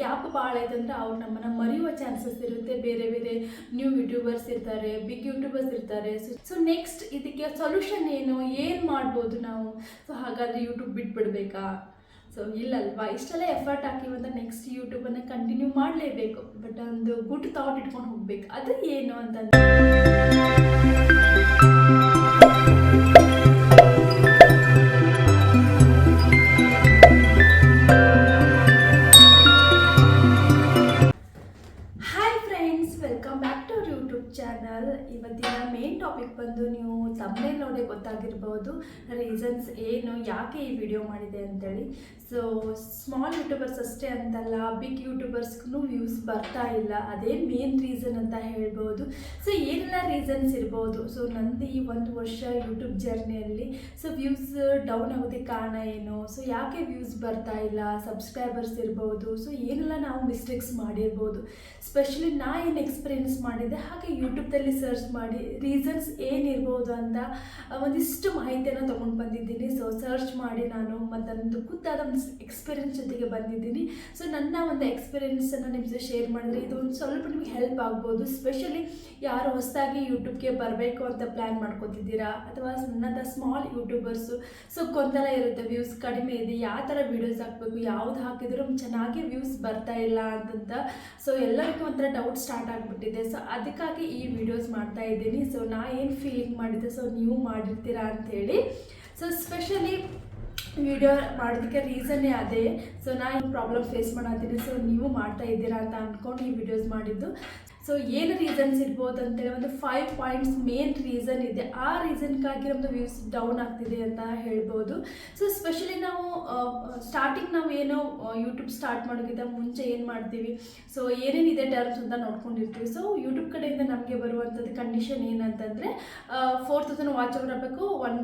Gap ಭಾಳ ಆಯ್ತಂದ್ರೆ ಅವ್ರು ನಮ್ಮನ್ನು ಮರೆಯುವ ಚಾನ್ಸಸ್ ಇರುತ್ತೆ. ಬೇರೆ ಬೇರೆ ನ್ಯೂ ಯೂಟ್ಯೂಬರ್ಸ್ ಇರ್ತಾರೆ, ಬಿಗ್ ಯೂಟ್ಯೂಬರ್ಸ್ ಇರ್ತಾರೆ. ಸೊ ನೆಕ್ಸ್ಟ್ ಇದಕ್ಕೆ ಸೊಲ್ಯೂಷನ್ ಏನು? ಏನು ಮಾಡ್ಬೋದು ನಾವು? ಸೊ ಹಾಗಾದರೆ ಯೂಟ್ಯೂಬ್ ಬಿಟ್ಬಿಡ್ಬೇಕಾ? ಸೊ ಇಲ್ಲಲ್ವಾ? ಇಷ್ಟೆಲ್ಲ ಎಫರ್ಟ್ ಹಾಕಿವಂತ ನೆಕ್ಸ್ಟ್ ಯೂಟ್ಯೂಬನ್ನು ಕಂಟಿನ್ಯೂ ಮಾಡಲೇಬೇಕು. ಬಟ್ ಒಂದು ಗುಡ್ ಥಾಟ್ ಇಟ್ಕೊಂಡು ಹೋಗ್ಬೇಕು. ಅದು ಏನು ಅಂತಂದ್ರೆ ಚಾನಲ್ ಇವತ್ತಿನ ಮೇನ್ ಟಾಪಿಕ್ ಬಂದು ನೀವು ತಮ್ಮೇ ನೋಡಿ ಗೊತ್ತಾಗಿರ್ಬೋದು ರೀಸನ್ಸ್ ಏನು, ಯಾಕೆ ಈ ವಿಡಿಯೋ ಮಾಡಿದೆ ಅಂತೇಳಿ. ಸೊ ಸ್ಮಾಲ್ ಯೂಟ್ಯೂಬರ್ಸ್ ಅಷ್ಟೇ ಅಂತಲ್ಲ ಬಿಗ್ ಯೂಟ್ಯೂಬರ್ಸ್ಗೂ ವ್ಯೂಸ್ ಬರ್ತಾ ಇಲ್ಲ. ಅದೇ ಮೇನ್ ರೀಸನ್ ಅಂತ ಹೇಳ್ಬೋದು. ಸೊ ಏನೆಲ್ಲ ರೀಸನ್ಸ್ ಇರ್ಬೋದು? ಸೊ ನಂದು ಈ ಒಂದು ವರ್ಷ ಯೂಟ್ಯೂಬ್ ಜರ್ನಿಯಲ್ಲಿ ಸೊ ವ್ಯೂಸ್ ಡೌನ್ ಆಗೋದಕ್ಕೆ ಕಾರಣ ಏನು? ಸೊ ಯಾಕೆ ವ್ಯೂಸ್ ಬರ್ತಾ ಇಲ್ಲ? ಸಬ್ಸ್ಕ್ರೈಬರ್ಸ್ ಇರ್ಬೋದು. ಸೊ ಏನೆಲ್ಲ ನಾವು ಮಿಸ್ಟೇಕ್ಸ್ ಮಾಡಿರ್ಬೋದು? ಸ್ಪೆಷಲಿ ನಾ ಏನು ಎಕ್ಸ್ಪೀರಿಯನ್ಸ್ ಮಾಡಿದೆ ಹಾಗೆ ಯೂಟ್ಯೂಬ್ದಲ್ಲಿ ಸರ್ಚ್ ಮಾಡಿ ರೀಸನ್ಸ್ ಏನಿರ್ಬೋದು ಅಂತ ಒಂದಿಷ್ಟು ಮಾಹಿತಿಯನ್ನು ತೊಗೊಂಡು ಬಂದಿದ್ದೀನಿ. ಸೊ ಸರ್ಚ್ ಮಾಡಿ ನಾನು ಮತ್ತೊಂದು ಖುದ್ದಾದ ಒಂದು ಎಕ್ಸ್ಪೀರಿಯನ್ಸ್ ಜೊತೆಗೆ ಬಂದಿದ್ದೀನಿ. ಸೊ ನನ್ನ ಒಂದು ಎಕ್ಸ್ಪೀರಿಯನ್ಸನ್ನು ನಿಮ್ಮ ಜೊತೆ ಶೇರ್ ಮಾಡಿದ್ರೆ ಇದು ಒಂದು ಸ್ವಲ್ಪ ನಿಮಗೆ ಹೆಲ್ಪ್ ಆಗ್ಬೋದು. ಸ್ಪೆಷಲಿ ಯಾರು ಹೊಸದಾಗಿ ಯೂಟ್ಯೂಬ್ಗೆ ಬರಬೇಕು ಅಂತ ಪ್ಲ್ಯಾನ್ ಮಾಡ್ಕೊತಿದ್ದೀರಾ? ಅಥವಾ ನನ್ನಂಥ ಸ್ಮಾಲ್ ಯೂಟ್ಯೂಬರ್ಸು ಸೊ ಗೊಂದಲ ಇರುತ್ತೆ ವ್ಯೂಸ್ ಕಡಿಮೆ ಇದೆ, ಯಾವ ಥರ ವೀಡಿಯೋಸ್ ಹಾಕಬೇಕು, ಯಾವ್ದು ಹಾಕಿದ್ರು ಚೆನ್ನಾಗಿ ವ್ಯೂಸ್ ಬರ್ತಾ ಇಲ್ಲ ಅಂತಂತ ಸೊ ಎಲ್ಲರಿಗೂ ಒಂಥರ ಡೌಟ್ ಸ್ಟಾರ್ಟ್ ಆಗಿಬಿಟ್ಟಿದೆ. ಸೊ ಅದಕ್ಕಾಗಿ ವಿಡಿಯೋಸ್ ಮಾಡ್ತಾ ಇದ್ದೀನಿ. ಸೊ ನಾ ಏನು ಫೀಲಿಂಗ್ ಮಾಡಿದ್ದೆ? ಸೊ ನೀವು ಮಾಡಿರ್ತೀರಾ ಅಂಥೇಳಿ ಸೊ ಸ್ಪೆಷಲಿ ವಿಡಿಯೋ ಮಾಡೋದಕ್ಕೆ ರೀಸನ್ನೇ ಅದೇ. ಸೊ ನಾ ಈ ಪ್ರಾಬ್ಲಮ್ ಫೇಸ್ ಮಾಡತ್ತೀನಿ ಸೊ ನೀವು ಮಾಡ್ತಾ ಇದ್ದೀರಾ ಅಂತ ಅಂದ್ಕೊಂಡು ಈ ವಿಡಿಯೋಸ್ ಮಾಡಿದ್ದು. ಸೊ ಏನು ರೀಸನ್ಸ್ ಇರ್ಬೋದು ಅಂತೇಳಿ ಒಂದು ಫೈವ್ ಪಾಯಿಂಟ್ಸ್ ಮೇನ್ ರೀಸನ್ ಇದೆ. ಆ ರೀಸನ್ಗಾಗಿ ನಮ್ಮದು ವ್ಯೂಸ್ ಡೌನ್ ಆಗ್ತಿದೆ ಅಂತ ಹೇಳ್ಬೋದು. ಸೊ ಸ್ಪೆಷಲಿ ನಾವು ಸ್ಟಾರ್ಟಿಂಗ್ ನಾವು ಏನೋ ಯೂಟ್ಯೂಬ್ ಸ್ಟಾರ್ಟ್ ಮಾಡೋಕ್ಕಿಂತ ಮುಂಚೆ ಏನು ಮಾಡ್ತೀವಿ? ಸೊ ಏನೇನಿದೆ ಟರ್ಮ್ಸ್ ಅಂತ ನೋಡ್ಕೊಂಡಿರ್ತೀವಿ. ಸೊ ಯೂಟ್ಯೂಬ್ ಕಡೆಯಿಂದ ನಮಗೆ ಬರುವಂಥದ್ದು ಕಂಡೀಷನ್ ಏನಂತಂದರೆ ಫೋರ್ ತೌಸಂಡ್ ವಾಚ್ ಅವರ್ ಆಗಬೇಕು ಒನ್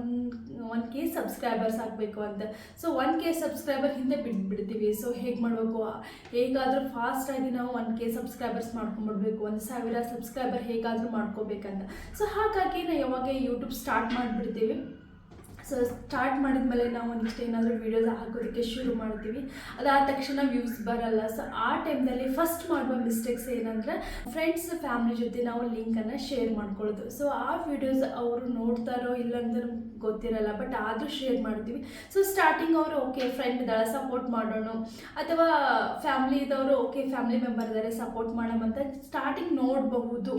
ಒನ್ ಕೆ ಸಬ್ಸ್ಕ್ರೈಬರ್ಸ್ ಆಗಬೇಕು ಅಂತ. ಸೊ ಒನ್ ಕೆ ಸಬ್ಸ್ಕ್ರೈಬರ್ ಹಿಂದೆ ಬಿಟ್ಬಿಡ್ತೀವಿ. ಸೊ ಹೇಗೆ ಮಾಡಬೇಕು? ಹೇಗಾದರೂ ಫಾಸ್ಟಾಗಿ ನಾವು ಒನ್ ಕೆ ಸಬ್ಸ್ಕ್ರೈಬರ್ಸ್ ಮಾಡ್ಕೊಂಡ್ಬಿಡ್ಬೇಕು ಒಂದು ಸಾವಿರ ಸಬ್ಸ್ಕ್ರೈಬರ್ ಹೇಗಾದರೂ ಮಾಡ್ಕೋಬೇಕಂತ. ಸೊ ಹಾಗಾಗಿ ನಾ ಯಾವಾಗ ಯೂಟ್ಯೂಬ್ ಸ್ಟಾರ್ಟ್ ಮಾಡಿಬಿಡ್ತೀವಿ? ಸೊ ಸ್ಟಾರ್ಟ್ ಮಾಡಿದ ಮೇಲೆ ನಾವು ಒಂದಿಷ್ಟು ಏನಾದರೂ ವೀಡಿಯೋಸ್ ಹಾಕೋದಕ್ಕೆ ಶುರು ಮಾಡ್ತೀವಿ. ಅದಾದ ತಕ್ಷಣ ವ್ಯೂಸ್ ಬರಲ್ಲ. ಸೊ ಆ ಟೈಮ್ನಲ್ಲಿ ಫಸ್ಟ್ ಮಾಡುವ ಮಿಸ್ಟೇಕ್ಸ್ ಏನಂದರೆ ಫ್ರೆಂಡ್ಸ್ ಫ್ಯಾಮಿಲಿ ಜೊತೆ ನಾವು ಲಿಂಕನ್ನು ಶೇರ್ ಮಾಡ್ಕೊಳ್ಳೋದು. ಸೊ ಆ ವಿಡಿಯೋಸ್ ಅವರು ನೋಡ್ತಾರೋ ಇಲ್ಲ ಅಂತ ಗೊತ್ತಿರಲ್ಲ ಬಟ್ ಆದರೂ ಶೇರ್ ಮಾಡ್ತೀವಿ. ಸೊ ಸ್ಟಾರ್ಟಿಂಗ್ ಅವರು ಓಕೆ ಫ್ರೆಂಡ್ ಇದ್ದಾಳೆ ಸಪೋರ್ಟ್ ಮಾಡೋಣ. ಅಥವಾ ಫ್ಯಾಮ್ಲಿ ಇದ್ದವರು ಓಕೆ ಫ್ಯಾಮಿಲಿ ಮೆಂಬರ್ ಇದ್ದಾರೆ ಸಪೋರ್ಟ್ ಮಾಡೋಣ ಅಂತ ಸ್ಟಾರ್ಟಿಂಗ್ ನೋಡಬಹುದು.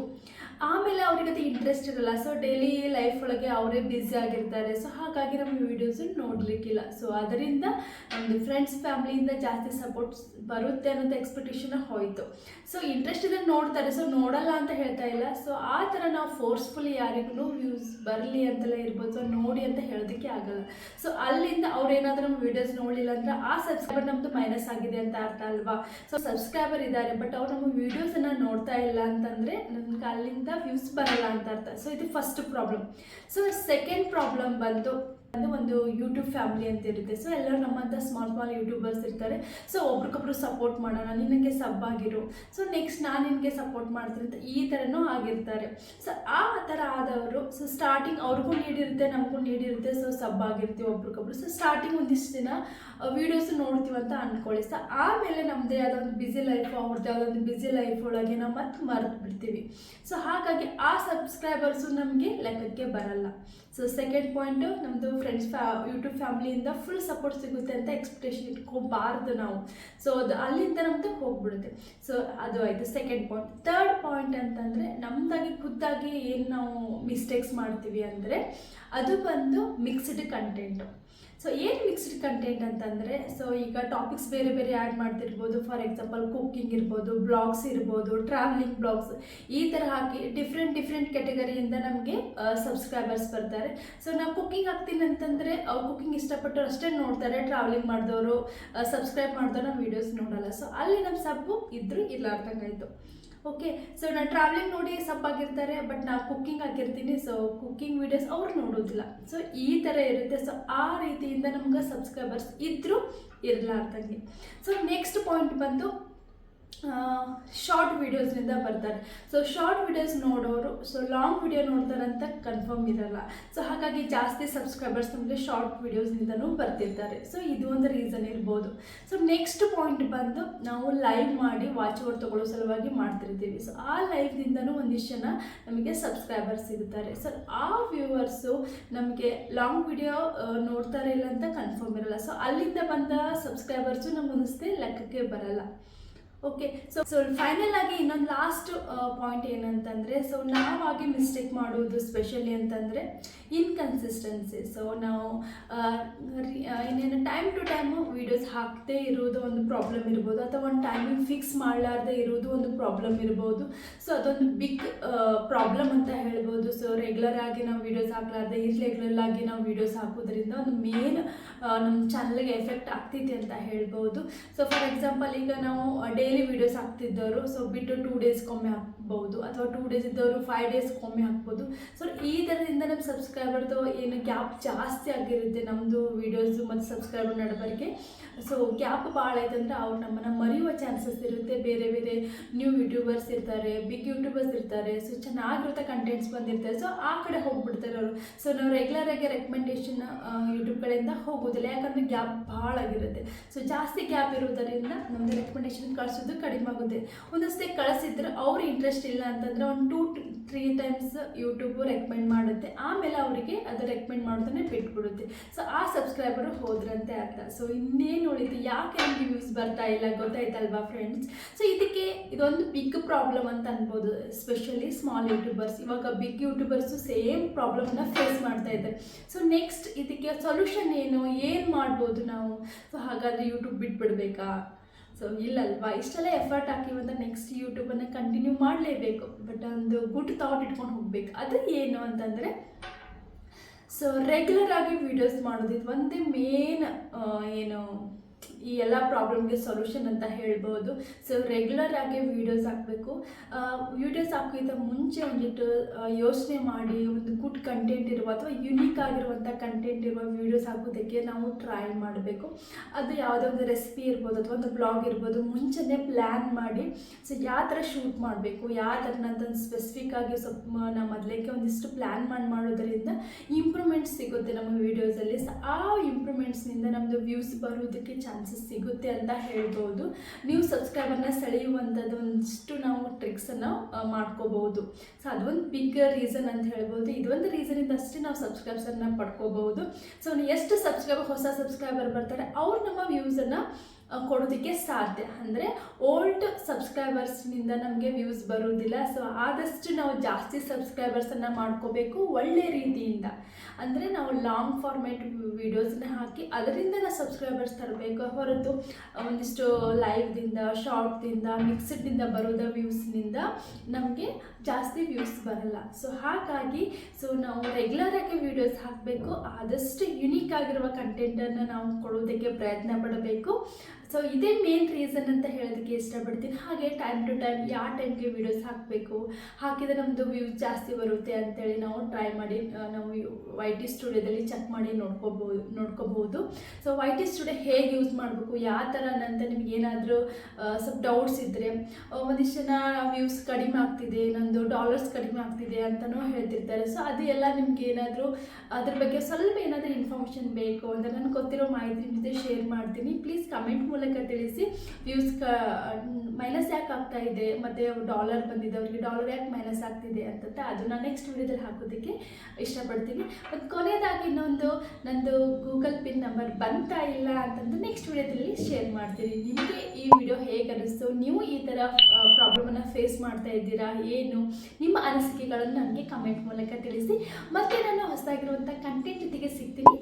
ಆಮೇಲೆ ಅವ್ರಿಗೆ ಅದು ಇಂಟ್ರೆಸ್ಟ್ ಇರಲ್ಲ. ಸೊ ಡೈಲಿ ಲೈಫ್ ಒಳಗೆ ಅವರೇ ಬ್ಯುಸಿ ಆಗಿರ್ತಾರೆ. ಸೊ ಹಾಗಾಗಿ ನಮ್ಮ ವೀಡಿಯೋಸ್ ನೋಡಲಿಕ್ಕಿಲ್ಲ. ಸೊ ಅದರಿಂದ ನಮ್ಮದು ಫ್ರೆಂಡ್ಸ್ ಫ್ಯಾಮಿಲಿಯಿಂದ ಜಾಸ್ತಿ ಸಪೋರ್ಟ್ ಬರುತ್ತೆ ಅನ್ನೋದು ಎಕ್ಸ್ಪೆಕ್ಟೇಷನ್ ಹೋಯಿತು. ಸೊ ಇಂಟ್ರೆಸ್ಟ್ ಇದ್ರೆ ನೋಡ್ತಾರೆ. ಸೊ ನೋಡಲ್ಲ ಅಂತ ಹೇಳ್ತಾ ಇಲ್ಲ. ಸೊ ಆ ಥರ ನಾವು ಫೋರ್ಸ್ಫುಲಿ ಯಾರಿಗೂ ವ್ಯೂಸ್ ಬರಲಿ ಅಂತೆಲ್ಲ ಇರ್ಬೋದು. ಸೊ ನೋಡಿ ಅಂತ ಹೇಳೋದಕ್ಕೆ ಆಗಲ್ಲ. ಸೊ ಅಲ್ಲಿಂದ ಅವ್ರು ಏನಾದರೂ ನಮ್ಮ ವೀಡಿಯೋಸ್ ನೋಡಲಿಲ್ಲ ಅಂದ್ರೆ ಆ ಸಬ್ಸ್ಕ್ರೈಬರ್ ನಮ್ಮದು ಮೈನಸ್ ಆಗಿದೆ ಅಂತ ಅರ್ಥ ಅಲ್ವಾ? ಸೊ ಸಬ್ಸ್ಕ್ರೈಬರ್ ಇದ್ದಾರೆ. ಬಟ್ ಅವ್ರು ನಮ್ಮ ವೀಡಿಯೋಸನ್ನು ನೋಡ್ತಾ ಇಲ್ಲ ಅಂತಂದರೆ ನಮ್ಗೆ ಅಲ್ಲಿಂದ ವ್ಯೂಸ್ ಬರಲ್ಲ ಅಂತ ಅರ್ಥ. ಸೊ ಇದು first problem so second problem ಬಂದು ಅದು ಒಂದು ಯೂಟ್ಯೂಬ್ ಫ್ಯಾಮಿಲಿ ಅಂತ ಇರುತ್ತೆ. ಸೊ ಎಲ್ಲರೂ ನಮ್ಮಂಥ ಸ್ಮಾಲ್ ಸ್ಮಾಲ್ ಯೂಟ್ಯೂಬರ್ಸ್ ಇರ್ತಾರೆ. ಸೊ ಒಬ್ರಿಗೊಬ್ರು ಸಪೋರ್ಟ್ ಮಾಡೋಣ, ನಿನಗೆ ಸಬ್ ಆಗಿರು. ಸೊ ನೆಕ್ಸ್ಟ್ ನಾನು ನಿನಗೆ ಸಪೋರ್ಟ್ ಮಾಡ್ತೀನಿ ಅಂತ ಈ ಥರನೂ ಆಗಿರ್ತಾರೆ. ಸೊ ಆ ಥರ ಆದವರು ಸೊ ಸ್ಟಾರ್ಟಿಂಗ್ ಅವ್ರಿಗೂ ನೀಡಿರುತ್ತೆ, ನಮಗೂ ನೀಡಿರುತ್ತೆ. ಸೊ ಸಬ್ ಆಗಿರ್ತೀವಿ ಒಬ್ರಿಗೊಬ್ರು. ಸೊ ಸ್ಟಾರ್ಟಿಂಗ್ ಒಂದಿಷ್ಟು ದಿನ ವೀಡಿಯೋಸ್ ನೋಡ್ತೀವಿ ಅಂತ ಅಂದ್ಕೊಳ್ಳಿ. ಸೊ ಆಮೇಲೆ ನಮ್ಮದೇ ಆದ ಒಂದು ಬ್ಯುಸಿ ಲೈಫ್ ಅವ್ರದ್ದು ಒಂದು ಬ್ಯುಸಿ ಲೈಫ್ ಒಳಗೆ ನಾವು ಮತ್ತೆ ಮರೆತು ಬಿಡ್ತೀವಿ. ಸೊ ಹಾಗಾಗಿ ಆ ಸಬ್ಸ್ಕ್ರೈಬರ್ಸು ನಮಗೆ ಲೆಕ್ಕಕ್ಕೆ ಬರಲ್ಲ. ಸೊ ಸೆಕೆಂಡ್ ಪಾಯಿಂಟು ನಮ್ಮದು ಫ್ರೆಂಡ್ಸ್ ಫ್ಯಾ ಯೂಟ್ಯೂಬ್ ಫ್ಯಾಮಿಲಿಯಿಂದ ಫುಲ್ ಸಪೋರ್ಟ್ ಸಿಗುತ್ತೆ ಅಂತ ಎಕ್ಸ್ಪೆಕ್ಟೇಷನ್ ಇಟ್ಕೋಬಾರ್ದು ನಾವು. ಸೊ ಅದು ಅಲ್ಲಿಂದ ನಮ್ಮದು ಹೋಗ್ಬಿಡುತ್ತೆ. ಸೊ ಅದು ಆಯಿತು ಸೆಕೆಂಡ್ ಪಾಯಿಂಟ್ ತರ್ಡ್ ಪಾಯಿಂಟ್ ಅಂತಂದರೆ ನಮ್ದಾಗಿ ಖುದ್ದಾಗಿ ಏನು ನಾವು ಮಿಸ್ಟೇಕ್ಸ್ ಮಾಡ್ತೀವಿ ಅಂದರೆ ಅದು ಬಂದು ಮಿಕ್ಸ್ಡ್ ಕಂಟೆಂಟು ಸೊ ಏನು ಮಿಕ್ಸ್ಡ್ ಕಂಟೆಂಟ್ ಅಂತಂದರೆ ಸೊ ಈಗ ಟಾಪಿಕ್ಸ್ ಬೇರೆ ಬೇರೆ ಆ್ಯಡ್ ಮಾಡ್ತಿರ್ಬೋದು. ಫಾರ್ ಎಕ್ಸಾಂಪಲ್ ಕುಕ್ಕಿಂಗ್ ಇರ್ಬೋದು ಬ್ಲಾಗ್ಸ್ ಇರ್ಬೋದು ಟ್ರಾವೆಲಿಂಗ್ ಬ್ಲಾಗ್ಸ್ ಈ ಥರ ಹಾಕಿ ಡಿಫ್ರೆಂಟ್ ಡಿಫ್ರೆಂಟ್ ಕೆಟಗರಿಯಿಂದ ನಮಗೆ ಸಬ್ಸ್ಕ್ರೈಬರ್ಸ್ ಬರ್ತಾರೆ. ಸೊ ನಾವು ಕುಕ್ಕಿಂಗ್ ಹಾಕ್ತೀನಿ ಅಂತಂದರೆ, ಅವ್ರು ಕುಕ್ಕಿಂಗ್ ಇಷ್ಟಪಟ್ಟರು ಅಷ್ಟೇ ನೋಡ್ತಾರೆ. ಟ್ರಾವೆಲಿಂಗ್ ಮಾಡಿದವರು ಸಬ್ಸ್ಕ್ರೈಬ್ ಮಾಡಿದವರು ನಮ್ಮ ವೀಡಿಯೋಸ್ ನೋಡಲ್ಲ. ಸೊ ಅಲ್ಲಿ ನಮ್ಮ ಸಬ್ಬು ಇದ್ದರೂ ಇರ್ಲಾರ್ದಂಗಾಯ್ತು ಓಕೆ ಸೊ ನಾನು ಟ್ರಾವೆಲಿಂಗ್ ನೋಡಿ ಸಪ್ಪಾಗಿರ್ತಾರೆ ಬಟ್ ನಾವು ಕುಕ್ಕಿಂಗ್ ಆಗಿರ್ತೀನಿ ಸೊ ಕುಕ್ಕಿಂಗ್ ವೀಡಿಯೋಸ್ ಅವ್ರು ನೋಡೋದಿಲ್ಲ. ಸೊ ಈ ಥರ ಇರುತ್ತೆ ಸೊ ಆ ರೀತಿಯಿಂದ ನಮ್ಗೆ ಸಬ್ಸ್ಕ್ರೈಬರ್ಸ್ ಇದ್ದರೂ ಇರಲಾರ್ದಂಗೆ. ಸೊ ನೆಕ್ಸ್ಟ್ ಪಾಯಿಂಟ್ ಬಂದು ಶಾರ್ಟ್ ವಿಡಿಯೋಸ್ನಿಂದ ಬರ್ತಾರೆ. ಸೊ ಶಾರ್ಟ್ ವಿಡಿಯೋಸ್ ನೋಡೋರು ಸೊ ಲಾಂಗ್ ವಿಡಿಯೋ ನೋಡ್ತಾರಂತ ಕನ್ಫರ್ಮ್ ಇರಲ್ಲ. ಸೊ ಹಾಗಾಗಿ ಜಾಸ್ತಿ ಸಬ್ಸ್ಕ್ರೈಬರ್ಸ್ ನಮಗೆ ಶಾರ್ಟ್ ವಿಡಿಯೋಸ್ನಿಂದನೂ ಬರ್ತಿರ್ತಾರೆ. ಸೊ ಇದು ಒಂದು ರೀಸನ್ ಇರ್ಬೋದು. ಸೊ ನೆಕ್ಸ್ಟ್ ಪಾಯಿಂಟ್ ಬಂದು ನಾವು ಲೈವ್ ಮಾಡಿ ವಾಚ್ ಅವರ್ ತೊಗೊಳ್ಳೋ ಸಲುವಾಗಿ ಮಾಡ್ತಿರ್ತೀವಿ. ಸೊ ಆ ಲೈವ್ದಿಂದನೂ ಒಂದಿಷ್ಟು ಜನ ನಮಗೆ ಸಬ್ಸ್ಕ್ರೈಬರ್ಸ್ ಇರ್ತಾರೆ. ಸೊ ಆ ವ್ಯೂವರ್ಸು ನಮಗೆ ಲಾಂಗ್ ವಿಡಿಯೋ ನೋಡ್ತಾರೆ ಇಲ್ಲ ಅಂತ ಕನ್ಫರ್ಮ್ ಇರಲ್ಲ. ಸೊ ಅಲ್ಲಿಂದ ಬಂದ ಸಬ್ಸ್ಕ್ರೈಬರ್ಸು ನಮ್ಗೆ ಅನಿಸ್ತೆ ಲೆಕ್ಕಕ್ಕೆ ಬರಲ್ಲ. ಓಕೆ ಸೊ ಸೊ ಫೈನಲ್ ಆಗಿ ಇನ್ನೊಂದು ಲಾಸ್ಟ್ ಪಾಯಿಂಟ್ ಏನಂತಂದರೆ ಸೊ ನಾವಾಗಿ ಮಿಸ್ಟೇಕ್ ಮಾಡೋದು ಸ್ಪೆಷಲಿ ಅಂತಂದರೆ ಇನ್ಕನ್ಸಿಸ್ಟೆನ್ಸಿ ಸೊ ನಾವು ಇನ್ನೇನು ಟೈಮ್ ಟು ಟೈಮು ವೀಡಿಯೋಸ್ ಹಾಕದೇ ಇರೋದು ಒಂದು ಪ್ರಾಬ್ಲಮ್ ಇರ್ಬೋದು. ಅಥವಾ ಒಂದು ಟೈಮಿಂಗ್ ಫಿಕ್ಸ್ ಮಾಡಲಾರ್ದೆ ಇರೋದು ಒಂದು ಪ್ರಾಬ್ಲಮ್ ಇರ್ಬೋದು. ಸೊ ಅದೊಂದು ಬಿಗ್ ಪ್ರಾಬ್ಲಮ್ ಅಂತ ಹೇಳ್ಬೋದು. ಸೊ ರೆಗ್ಯುಲರ್ ಆಗಿ ನಾವು ವೀಡಿಯೋಸ್ ಹಾಕ್ಲಾರ್ದೆ ಇರ್ರೆಗ್ಯುಲರ್ ಆಗಿ ನಾವು ವೀಡಿಯೋಸ್ ಹಾಕೋದ್ರಿಂದ ಒಂದು ಮೇನ್ ನಮ್ಮ ಚಾನಲ್ಗೆ ಎಫೆಕ್ಟ್ ಆಗ್ತೈತಿ ಅಂತ ಹೇಳ್ಬೋದು. ಸೊ ಫಾರ್ ಎಕ್ಸಾಂಪಲ್ ಈಗ ನಾವು ಡೈಲಿ ವೀಡಿಯೋಸ್ ಹಾಕ್ತಿದ್ದವರು ಸೊ ಬಿಟ್ಟು ಟೂ ಡೇಸ್ಗೊಮ್ಮೆ ಹಾಕ್ಬೋದು. ಅಥವಾ ಟೂ ಡೇಸ್ ಇದ್ದವರು ಫೈವ್ ಡೇಸ್ಗೊಮ್ಮೆ ಹಾಕ್ಬೋದು. ಸೊ ಈ ಥರದಿಂದ ನಮ್ಮ ಸಬ್ಸ್ಕ್ರೈಬರ್ದು ಏನು ಗ್ಯಾಪ್ ಜಾಸ್ತಿ ಆಗಿರುತ್ತೆ ನಮ್ಮದು ವೀಡಿಯೋಸು ಮತ್ತು ಸಬ್ಸ್ಕ್ರೈಬರ್ ನಡಬರಿಗೆ ಸೊ ಗ್ಯಾಪ್ ಭಾಳ ಐತೆ ಅಂದರೆ ಅವ್ರು ನಮ್ಮನ್ನು ಮರೆಯುವ ಚಾನ್ಸಸ್ ಇರುತ್ತೆ. ಬೇರೆ ಬೇರೆ ನ್ಯೂ ಯೂಟ್ಯೂಬರ್ಸ್ ಇರ್ತಾರೆ ಬಿಗ್ ಯೂಟ್ಯೂಬರ್ಸ್ ಇರ್ತಾರೆ. ಸೊ ಚೆನ್ನಾಗಿರುತ್ತೆ ಕಂಟೆಂಟ್ಸ್ ಬಂದಿರ್ತಾರೆ ಸೊ ಆ ಕಡೆ ಹೋಗ್ಬಿಡ್ತಾರೆ ಅವರು. ಸೊ ನಾವು ರೆಗ್ಯುಲರ್ ಆಗಿ ರೆಕಮೆಂಡೇಶನ್ ಯೂಟ್ಯೂಬ್ ಕಡೆಯಿಂದ ಹೋಗೋದಿಲ್ಲ. ಯಾಕಂದರೆ ಗ್ಯಾಪ್ ಭಾಳ ಆಗಿರುತ್ತೆ. ಸೊ ಜಾಸ್ತಿ ಗ್ಯಾಪ್ ಇರೋದರಿಂದ ನಮ್ಮದು ರೆಕಮೆಂಡೇಶನ್ ಕಳಿಸೋದು ಕಡಿಮೆ ಆಗುತ್ತೆ. ಒಂದಷ್ಟೇ ಕಳಿಸಿದ್ರೆ ಅವ್ರ ಇಂಟ್ರೆಸ್ಟ್ ಇಲ್ಲ ಅಂತಂದ್ರೆ ಒಂದು two three times YouTube recommend ಮಾಡುತ್ತೆ. ಆಮೇಲೆ ಅವರಿಗೆ ಅದು ರೆಕಮೆಂಡ್ ಮಾಡೋದನ್ನೇ ಬಿಟ್ಬಿಡುತ್ತೆ. ಸೊ ಆ ಸಬ್ಸ್ಕ್ರೈಬರು ಹೋದ್ರಂತೆ ಅರ್ಥ ಸೊ ಇನ್ನೇನು ಉಳಿತು ಯಾಕೆ ವ್ಯೂಸ್ ಬರ್ತಾ ಇಲ್ಲ? ಗೊತ್ತಾಯ್ತಲ್ವಾ ಫ್ರೆಂಡ್ಸ್ ಸೊ ಇದಕ್ಕೆ ಇದೊಂದು ಬಿಗ್ ಪ್ರಾಬ್ಲಮ್ ಅಂತ ಅನ್ಬೋದು. ಸ್ಪೆಷಲಿ ಸ್ಮಾಲ್ ಯೂಟ್ಯೂಬರ್ಸ್ ಇವಾಗ ಬಿಗ್ ಯೂಟ್ಯೂಬರ್ಸು ಸೇಮ್ ಪ್ರಾಬ್ಲಮ್ನ ಫೇಸ್ ಮಾಡ್ತಾ ಇದ್ದಾರೆ. ಸೊ ನೆಕ್ಸ್ಟ್ ಇದಕ್ಕೆ ಸೊಲ್ಯೂಷನ್ ಏನು? ಏನು ಮಾಡ್ಬೋದು ನಾವು? ಸೊ ಹಾಗಾದರೆ ಯೂಟ್ಯೂಬ್ ಬಿಟ್ಬಿಡ್ಬೇಕಾ? ಸೊ ಇಲ್ಲಲ್ವಾ? ಇಷ್ಟೆಲ್ಲ ಎಫರ್ಟ್ ಹಾಕಿವಂತ ನೆಕ್ಸ್ಟ್ ಯೂಟ್ಯೂಬನ್ನು ಕಂಟಿನ್ಯೂ ಮಾಡಲೇಬೇಕು. ಬಟ್ ಒಂದು ಗುಡ್ ಥಾಟ್ ಇಟ್ಕೊಂಡು ಹೋಗ್ಬೇಕು. ಅದು ಏನು ಅಂತಂದರೆ ಸೊ ರೆಗ್ಯುಲರ್ ಆಗಿ ವೀಡಿಯೋಸ್ ಮಾಡೋದು ಇದು ಒಂದೇ ಮೇನ್ ಏನು ಈ ಎಲ್ಲ ಪ್ರಾಬ್ಲಮ್ಗೆ ಸೊಲ್ಯೂಷನ್ ಅಂತ ಹೇಳ್ಬೋದು. ಸೊ ರೆಗ್ಯುಲರ್ ಆಗಿ ವೀಡಿಯೋಸ್ ಹಾಕಬೇಕು. ವೀಡಿಯೋಸ್ ಹಾಕೋಕ್ಕಿಂತ ಮುಂಚೆ ಒಂದಿಟ್ಟು ಯೋಚನೆ ಮಾಡಿ, ಒಂದು ಗುಡ್ ಕಂಟೆಂಟ್ ಇರುವ ಅಥವಾ ಯುನೀಕ್ ಆಗಿರುವಂಥ ಕಂಟೆಂಟ್ ಇರುವ ವೀಡಿಯೋಸ್ ಹಾಕೋದಕ್ಕೆ ನಾವು ಟ್ರೈ ಮಾಡಬೇಕು. ಅದು ಯಾವುದೋ ಒಂದು ರೆಸಿಪಿ ಇರ್ಬೋದು ಅಥವಾ ಒಂದು ಬ್ಲಾಗ್ ಇರ್ಬೋದು, ಮುಂಚೆನೇ ಪ್ಲ್ಯಾನ್ ಮಾಡಿ ಸೊ ಯಾವ ಥರ ಶೂಟ್ ಮಾಡಬೇಕು ಯಾವ ಥರ ನಂತಂದು ಸ್ಪೆಸಿಫಿಕ್ ಆಗಿ ಸ್ವಲ್ಪ ನಾವು ಮೊದಲಿಗೆ ಒಂದಿಷ್ಟು ಪ್ಲ್ಯಾನ್ ಮಾಡಿ, ಮಾಡೋದರಿಂದ ಇಂಪ್ರೂವ್ಮೆಂಟ್ಸ್ ಸಿಗುತ್ತೆ ನಮ್ಮ ವೀಡಿಯೋಸಲ್ಲಿ ಸೊ ಆ ಇಂಪ್ರೂವ್ಮೆಂಟ್ಸ್ನಿಂದ ನಮ್ಮದು ವ್ಯೂಸ್ ಬರೋದಕ್ಕೆ ಚಾನ್ಸಸ್ ಸಿಗುತ್ತೆ ಅಂತ ಹೇಳ್ಬೋದು. ನೀವು ಸಬ್ಸ್ಕ್ರೈಬರ್ನ ಸೆಳೆಯುವಂಥದ್ದು ಒಂದಿಷ್ಟು ನಾವು ಟ್ರಿಕ್ಸನ್ನು ಮಾಡ್ಕೋಬಹುದು. ಸೊ ಅದೊಂದು ಬಿಗ್ ರೀಸನ್ ಅಂತ ಹೇಳ್ಬೋದು. ಇದೊಂದು ರೀಸನಿಂದ ಅಷ್ಟೇ ನಾವು ಸಬ್ಸ್ಕ್ರೈಬ್ಸನ್ನು ಪಡ್ಕೋಬಹುದು. ಸೊ ಎಷ್ಟು ಸಬ್ಸ್ಕ್ರೈಬರ್ ಹೊಸ ಸಬ್ಸ್ಕ್ರೈಬರ್ ಬರ್ತಾರೆ, ಅವ್ರು ನಮ್ಮ ವ್ಯೂಸನ್ನು ಕೊಡೋದಕ್ಕೆ ಸಾಧ್ಯ. ಅಂದರೆ ಓಲ್ಡ್ ಸಬ್ಸ್ಕ್ರೈಬರ್ಸ್ನಿಂದ ನಮಗೆ ವ್ಯೂಸ್ ಬರೋದಿಲ್ಲ. ಸೊ ಆದಷ್ಟು ನಾವು ಜಾಸ್ತಿ ಸಬ್ಸ್ಕ್ರೈಬರ್ಸನ್ನು ಮಾಡ್ಕೋಬೇಕು ಒಳ್ಳೆ ರೀತಿಯಿಂದ. ಅಂದರೆ ನಾವು ಲಾಂಗ್ ಫಾರ್ಮೇಟ್ ವೀಡಿಯೋಸ್ನ ಹಾಕಿ ಅದರಿಂದ ನಾವು ಸಬ್ಸ್ಕ್ರೈಬರ್ಸ್ ತರಬೇಕು. ಹೊರತು ಒಂದಿಷ್ಟು ಲೈವ್ದಿಂದ ಶಾರ್ಟ್ದಿಂದ ಮಿಕ್ಸ್ಡ್ದಿಂದ ಬರೋದ ವ್ಯೂಸ್ನಿಂದ ನಮಗೆ ಜಾಸ್ತಿ ವ್ಯೂಸ್ ಬರಲ್ಲ. ಸೊ ಹಾಗಾಗಿ ಸೊ ನಾವು ರೆಗ್ಯುಲರ್ ಆಗಿ ವೀಡಿಯೋಸ್ ಹಾಕಬೇಕು. ಆದಷ್ಟು ಯುನೀಕ್ ಆಗಿರುವ ಕಂಟೆಂಟನ್ನು ನಾವು ಕೊಡೋದಕ್ಕೆ ಪ್ರಯತ್ನ ಪಡಬೇಕು. ಸೊ ಇದೇ ಮೇನ್ ರೀಸನ್ ಅಂತ ಹೇಳೋದಕ್ಕೆ ಇಷ್ಟಪಡ್ತೀನಿ. ಹಾಗೆ ಟೈಮ್ ಟು ಟೈಮ್ ಯಾವ ಟೈಮ್ಗೆ ವೀಡಿಯೋಸ್ ಹಾಕಬೇಕು, ಹಾಕಿದರೆ ನಮ್ಮದು ವ್ಯೂಸ್ ಜಾಸ್ತಿ ಬರುತ್ತೆ ಅಂತೇಳಿ ನಾವು ಟ್ರೈ ಮಾಡಿ ನಾವು ವೈ ಟಿ ಸ್ಟುಡಿಯೋದಲ್ಲಿ ಚೆಕ್ ಮಾಡಿ ನೋಡ್ಕೋಬೋದು ನೋಡ್ಕೋಬಹುದು. ಸೊ ವೈ ಟಿ ಸ್ಟುಡಿಯೋ ಹೇಗೆ ಯೂಸ್ ಮಾಡಬೇಕು, ಯಾವ ಥರ ಅಂತ ನಿಮ್ಗೆ ಏನಾದರೂ ಸ್ವಲ್ಪ ಡೌಟ್ಸ್ ಇದ್ದರೆ ಒಂದಿಷ್ಟು ಜನ ವ್ಯೂಸ್ ಕಡಿಮೆ ಆಗ್ತಿದೆ, ನಂದು ಡಾಲರ್ಸ್ ಕಡಿಮೆ ಆಗ್ತಿದೆ ಅಂತಲೂ ಹೇಳ್ತಿರ್ತಾರೆ. ಸೊ ಅದು ಎಲ್ಲ ನಿಮ್ಗೆ ಏನಾದರೂ, ಅದ್ರ ಬಗ್ಗೆ ಸ್ವಲ್ಪ ಏನಾದರೂ ಇನ್ಫಾರ್ಮೇಷನ್ ಬೇಕು ಅಂದರೆ ನನಗೆ ಗೊತ್ತಿರೋ ಮಾಹಿತಿ ಶೇರ್ ಮಾಡ್ತೀನಿ. ಪ್ಲೀಸ್ ಕಮೆಂಟ್ ಮೂಲಕ ತಿಳಿಸಿ ವ್ಯೂಸ್ ಮೈನಸ್ ಯಾಕೆ ಆಗ್ತಾ ಇದೆ, ಮತ್ತು ಡಾಲರ್ ಬಂದಿದೆ, ಅವ್ರಿಗೆ ಡಾಲರ್ ಯಾಕೆ ಮೈನಸ್ ಆಗ್ತಿದೆ ಅಂತ ಅದನ್ನು ನೆಕ್ಸ್ಟ್ ವಿಡಿಯೋದಲ್ಲಿ ಹಾಕೋದಕ್ಕೆ ಇಷ್ಟಪಡ್ತೀನಿ. ಮತ್ತು ಕೊನೆಯದಾಗಿ ಇನ್ನೊಂದು, ನಂದು ಗೂಗಲ್ ಪಿನ್ ನಂಬರ್ ಬಂತಾ ಇಲ್ಲ ಅಂತಂದು ನೆಕ್ಸ್ಟ್ ವಿಡಿಯೋದಲ್ಲಿ ಶೇರ್ ಮಾಡ್ತೀನಿ. ನಿಮಗೆ ಈ ವಿಡಿಯೋ ಹೇಗೆ ಅನಿಸ್ತು? ನೀವು ಈ ಥರ ಪ್ರಾಬ್ಲಮನ್ನು ಫೇಸ್ ಮಾಡ್ತಾ ಇದ್ದೀರಾ? ಏನು? ನಿಮ್ಮ ಅನಿಸಿಕೆಗಳನ್ನು ನನಗೆ ಕಮೆಂಟ್ ಮೂಲಕ ತಿಳಿಸಿ. ಮತ್ತೆ ನಾನು ಹೊಸದಾಗಿರುವಂಥ ಕಂಟೆಂಟ್ ಜೊತೆಗೆ ಸಿಗ್ತೀನಿ.